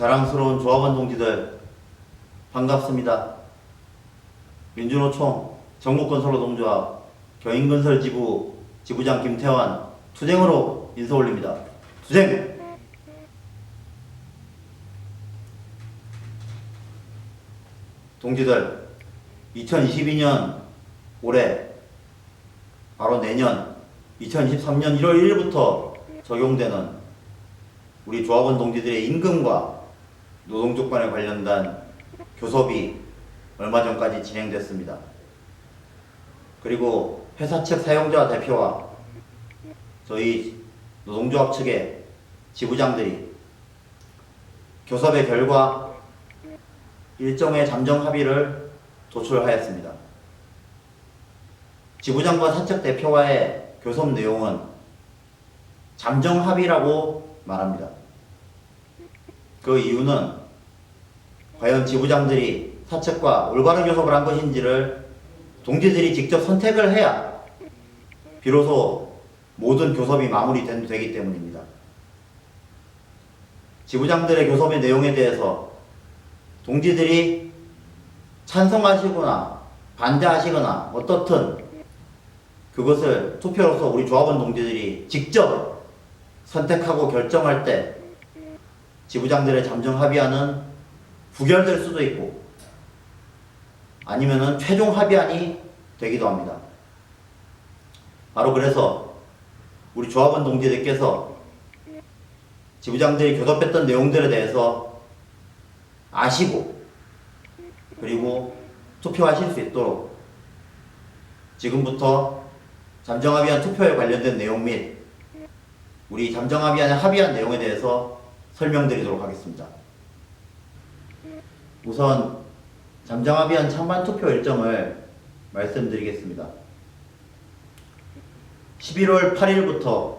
자랑스러운 조합원 동지들 반갑습니다. 민주노총 정목건설노동조합 경인건설 지부 지부장 김태환 투쟁으로 인사 올립니다. 투쟁! 동지들 2022년 올해 바로 내년 2023년 1월 1일부터 적용되는 우리 조합원 동지들의 임금과 노동조건에 관련된 교섭이 얼마 전까지 진행됐습니다. 그리고 회사 측 사용자 대표와 저희 노동조합 측의 지부장들이 교섭의 결과 일정의 잠정 합의를 도출하였습니다. 지부장과 사측 대표와의 교섭 내용은 잠정 합의라고 말합니다. 그 이유는 과연 지부장들이 사측과 올바른 교섭을 한 것인지를 동지들이 직접 선택을 해야 비로소 모든 교섭이 마무리되기 때문입니다. 지부장들의 교섭의 내용에 대해서 동지들이 찬성하시거나 반대하시거나 어떻든 그것을 투표로서 우리 조합원 동지들이 직접 선택하고 결정할 때 지부장들의 잠정 합의안은 부결될 수도 있고 아니면은 최종 합의안이 되기도 합니다. 바로 그래서 우리 조합원 동지들께서 지부장들이 교섭했던 내용들에 대해서 아시고 그리고 투표하실 수 있도록 지금부터 잠정합의안 투표에 관련된 내용 및 우리 잠정합의안에 합의한 내용에 대해서 설명드리도록 하겠습니다. 우선 잠정합의안 찬반 투표 일정을 말씀드리겠습니다. 11월 8일부터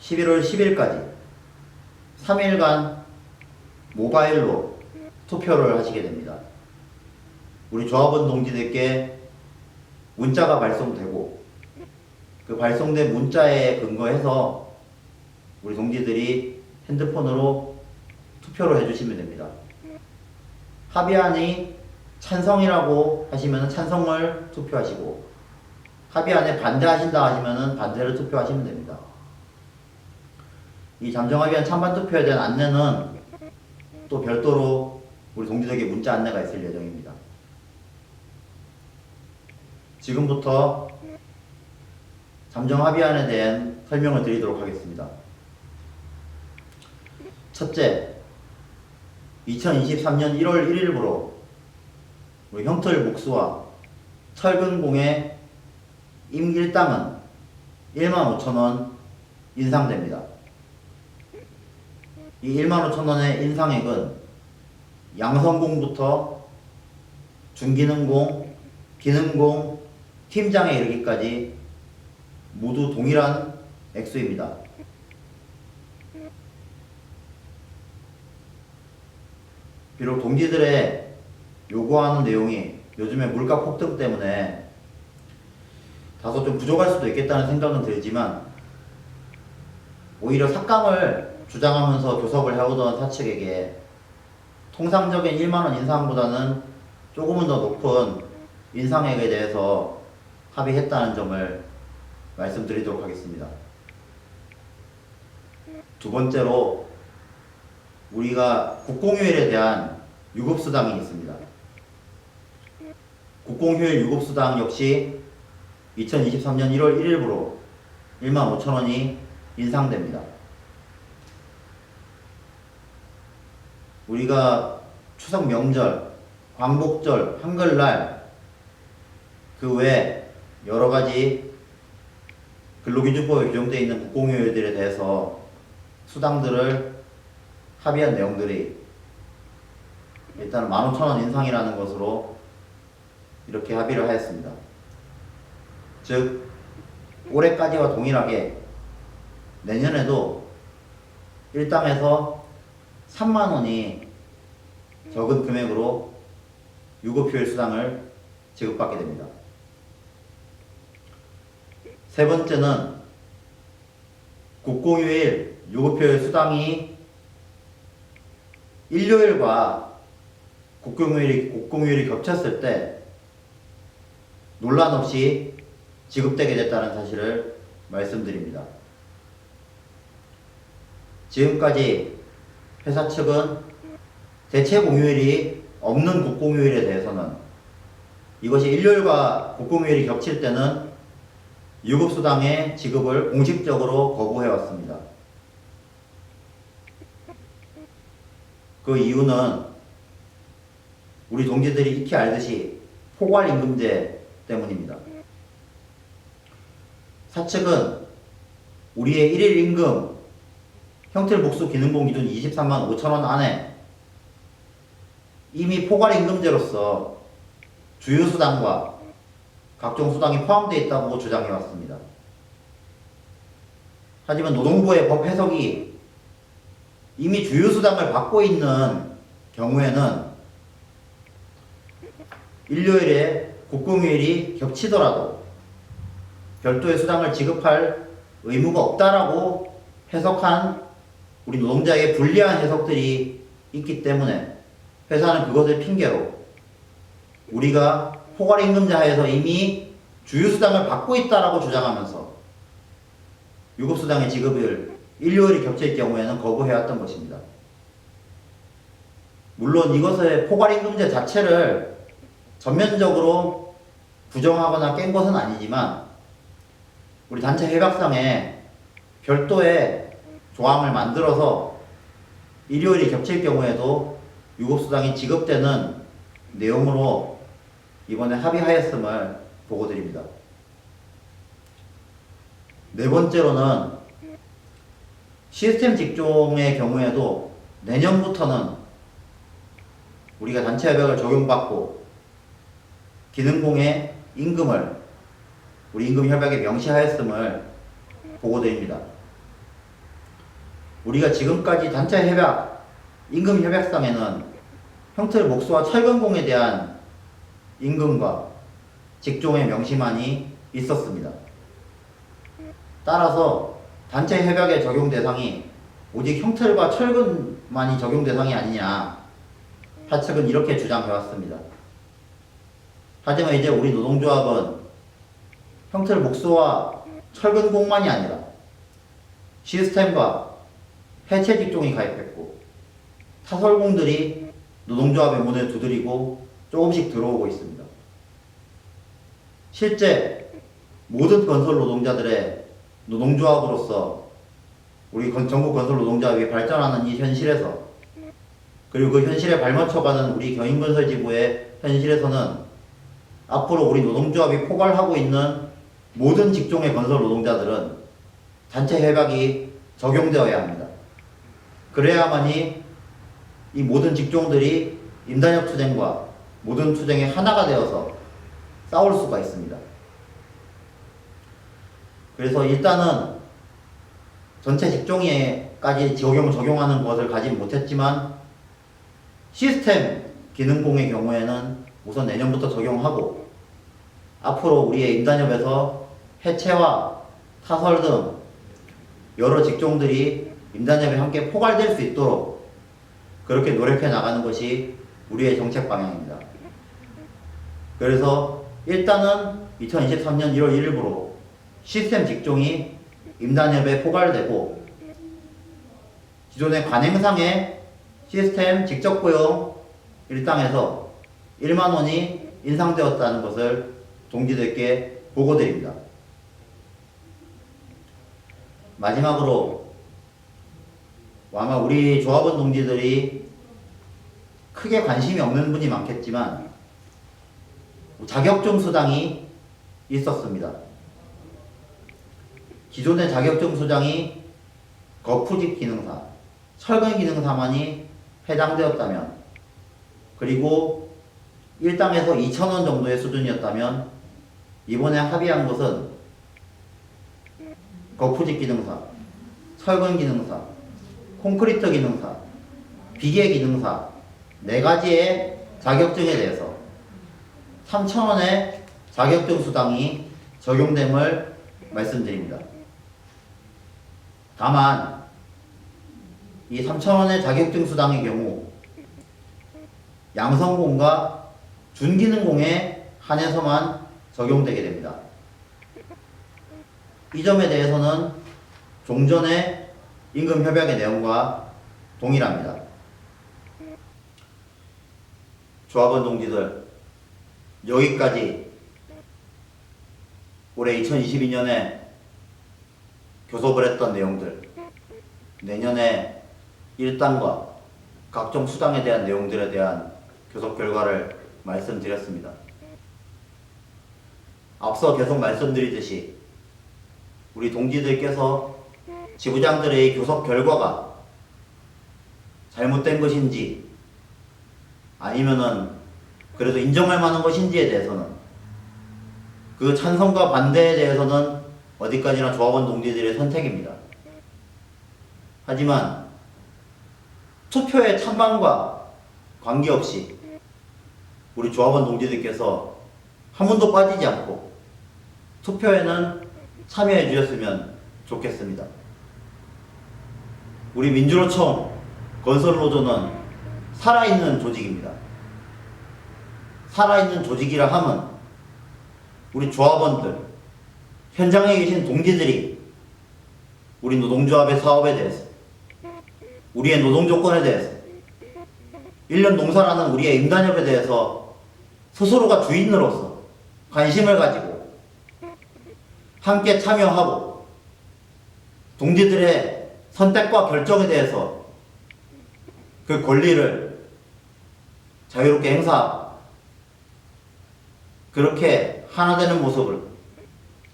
11월 10일까지 3일간 모바일로 투표를 하시게 됩니다. 우리 조합원 동지들께 문자가 발송되고 그 발송된 문자에 근거해서 우리 동지들이 핸드폰으로 투표를 해주시면 됩니다. 합의안이 찬성이라고 하시면 찬성을 투표하시고 합의안에 반대하신다 하시면 반대를 투표하시면 됩니다. 이 잠정합의안 찬반 투표에 대한 안내는 또 별도로 우리 동지들에게 문자 안내가 있을 예정입니다. 지금부터 잠정 합의안에 대한 설명을 드리도록 하겠습니다. 첫째, 2023년 1월 1일부로 우리 형틀 목수와 철근공의 임길당은 1만 5천 원 인상됩니다. 이 1만 5천 원의 인상액은 양성공부터 중기능공, 기능공, 팀장에 이르기까지 모두 동일한 액수입니다. 비록 동지들의 요구하는 내용이 요즘에 물가 폭등 때문에 다소 좀 부족할 수도 있겠다는 생각은 들지만 오히려 삭감을 주장하면서 교섭을 해오던 사측에게 통상적인 1만원 인상보다는 조금은 더 높은 인상액에 대해서 합의했다는 점을 말씀드리도록 하겠습니다. 두 번째로 우리가 국공휴일에 대한 유급수당이 있습니다. 국공휴일 유급수당 역시 2023년 1월 1일부로 1만 5천 원이 인상됩니다. 우리가 추석 명절, 광복절, 한글날 그 외 여러 가지 근로기준법에 규정되어 있는 국공휴일들에 대해서 수당들을 합의한 내용들이 일단 15,000원 인상이라는 것으로 이렇게 합의를 하였습니다. 즉 올해까지와 동일하게 내년에도 일당에서 3만 원이 적은 금액으로 유급휴일 수당을 지급받게 됩니다. 세 번째는 국공휴일 유급휴일 수당이 일요일과 국공휴일이, 국공휴일이 겹쳤을 때 논란 없이 지급되게 됐다는 사실을 말씀드립니다. 지금까지 회사 측은 대체 공휴일이 없는 국공휴일에 대해서는 이것이 일요일과 국공휴일이 겹칠 때는 유급수당의 지급을 공식적으로 거부해왔습니다. 그 이유는 우리 동지들이 익히 알듯이 포괄 임금제 때문입니다. 사측은 우리의 1일 임금 형틀 복수 기능공 기준 23만 5천 원 안에 이미 포괄 임금제로서 주유수당과 각종 수당이 포함되어 있다고 주장해 왔습니다. 하지만 노동부의 법 해석이 이미 주유수당을 받고 있는 경우에는 일요일에 국공휴일이 겹치더라도 별도의 수당을 지급할 의무가 없다라고 해석한 우리 노동자의 불리한 해석들이 있기 때문에 회사는 그것을 핑계로 우리가 포괄임금제 하에서 이미 주유수당을 받고 있다라고 주장하면서 유급수당의 지급을 일요일이 겹칠 경우에는 거부해왔던 것입니다. 물론 이것의 포괄임금제 자체를 전면적으로 부정하거나 깬 것은 아니지만 우리 단체 협약상에 별도의 조항을 만들어서 일요일이 겹칠 경우에도 유급수당이 지급되는 내용으로 이번에 합의하였음을 보고드립니다. 네 번째로는 시스템 직종의 경우에도 내년부터는 우리가 단체 협약을 적용받고 기능공의 임금을 우리 임금 협약에 명시하였음을 보고드립니다. 우리가 지금까지 단체 협약, 임금 협약상에는 형틀 목수와 철근공에 대한 임금과 직종의 명시만이 있었습니다. 따라서 단체 협약의 적용 대상이 오직 형틀과 철근만이 적용 대상이 아니냐 하측은 이렇게 주장해왔습니다. 하지만 이제 우리 노동조합은 형틀 목수와 철근공만이 아니라 시스템과 해체 직종이 가입했고 타설공들이 노동조합의 문을 두드리고 조금씩 들어오고 있습니다. 실제 모든 건설 노동자들의 노동조합으로서 우리 건- 전국 건설 노동조합이 발전하는 이 현실에서 그리고 그 현실에 발맞춰가는 우리 경인건설 지부의 현실에서는 앞으로 우리 노동조합이 포괄하고 있는 모든 직종의 건설 노동자들은 단체 협약이 적용되어야 합니다. 그래야만이 이 모든 직종들이 임단협 투쟁과 모든 투쟁의 하나가 되어서 싸울 수가 있습니다. 그래서 일단은 전체 직종에까지 적용, 적용하는 것을 가진 못했지만 시스템 기능공의 경우에는 우선 내년부터 적용하고 앞으로 우리의 임단협에서 해체와 타설 등 여러 직종들이 임단협에 함께 포괄될 수 있도록 그렇게 노력해 나가는 것이 우리의 정책 방향입니다. 그래서 일단은 2023년 1월 1일부로 시스템 직종이 임단협에 포괄되고 기존의 관행상의 시스템 직접 고용 일당에서 1만 원이 인상되었다는 것을 동지들께 보고드립니다. 마지막으로 아마 우리 조합원 동지들이 크게 관심이 없는 분이 많겠지만 자격증 수당이 있었습니다. 기존의 자격증 수당이 거푸집 기능사, 철근 기능사만이 해당되었다면 그리고 1당에서 2,000원 정도의 수준이었다면 이번에 합의한 것은 거푸집 기능사, 철근 기능사, 콘크리트 기능사, 비계 기능사 네 가지의 자격증에 대해서 3,000원의 자격증 수당이 적용됨을 말씀드립니다. 다만 이 3,000원의 자격증 수당의 경우 양성공과 준기능공에 한해서만 적용되게 됩니다. 이 점에 대해서는 종전의 임금협약의 내용과 동일합니다. 조합원 동지들 여기까지 올해 2022년에 교섭을 했던 내용들 내년에 일당과 각종 수당에 대한 내용들에 대한 교섭 결과를 말씀드렸습니다. 앞서 계속 말씀드리듯이 우리 동지들께서 지부장들의 교섭 결과가 잘못된 것인지 아니면은 그래도 인정할 만한 것인지에 대해서는 그 찬성과 반대에 대해서는 어디까지나 조합원 동지들의 선택입니다. 하지만 투표의 찬반과 관계없이 우리 조합원 동지들께서 한 번도 빠지지 않고 투표에는 참여해 주셨으면 좋겠습니다. 우리 민주노총 건설노조는 살아있는 조직입니다. 살아있는 조직이라 함은 우리 조합원들, 현장에 계신 동지들이 우리 노동조합의 사업에 대해서, 우리의 노동 조건에 대해서, 1년 농사라는 우리의 임단협에 대해서 스스로가 주인으로서 관심을 가지고 함께 참여하고 동지들의 선택과 결정에 대해서 그 권리를 자유롭게 행사 그렇게 하나 되는 모습을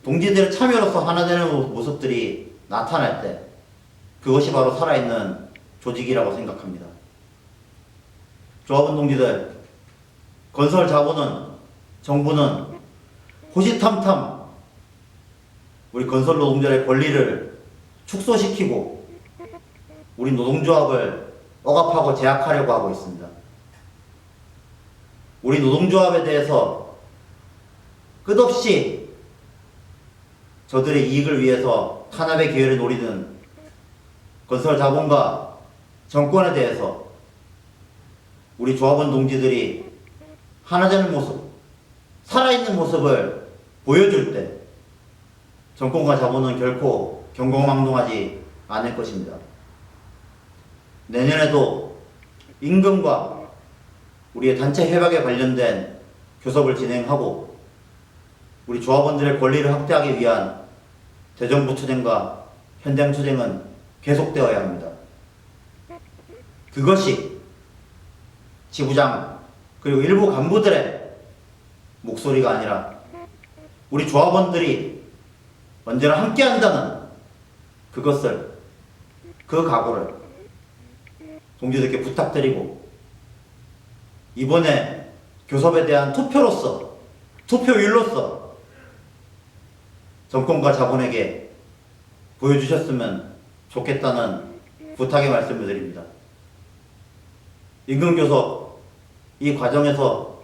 동지들의 참여로서 하나 되는 모- 모습들이 나타날 때 그것이 바로 살아있는 조직이라고 생각합니다. 조합원 동지들 건설 자본은 정부는 호시탐탐 우리 건설 노동자의 권리를 축소시키고 우리 노동조합을 억압하고 제약하려고 하고 있습니다. 우리 노동조합에 대해서 끝없이 저들의 이익을 위해서 탄압의 기회를 노리는 건설 자본과 정권에 대해서 우리 조합원 동지들이 하나 되는 모습, 살아있는 모습을 보여줄 때 정권과 자본은 결코 경공망동하지 않을 것입니다. 내년에도 임금과 우리의 단체 협약에 관련된 교섭을 진행하고 우리 조합원들의 권리를 확대하기 위한 대정부 투쟁과 현장 투쟁은 계속되어야 합니다. 그것이 지부장 그리고 일부 간부들의 목소리가 아니라 우리 조합원들이 언제나 함께 한다는 그것을 그 각오를 동지들께 부탁드리고 이번에 교섭에 대한 투표로서 투표율로서 정권과 자본에게 보여주셨으면 좋겠다는 부탁의 말씀을 드립니다. 임금교섭 이 과정에서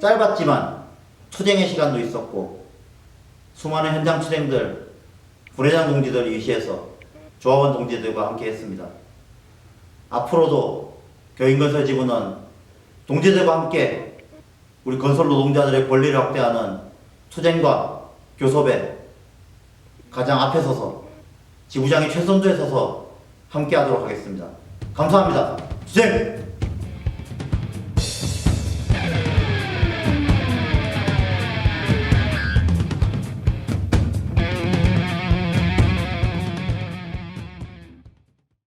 짧았지만 투쟁의 시간도 있었고 수많은 현장 투쟁들 부회장 동지들을 위시해서 조합원 동지들과 함께 했습니다. 앞으로도 교인건설 지부는 동지들과 함께 우리 건설 노동자들의 권리를 확대하는 투쟁과 교섭에 가장 앞에 서서 지부장이 최선두에 서서 함께 하도록 하겠습니다. 감사합니다. 투쟁!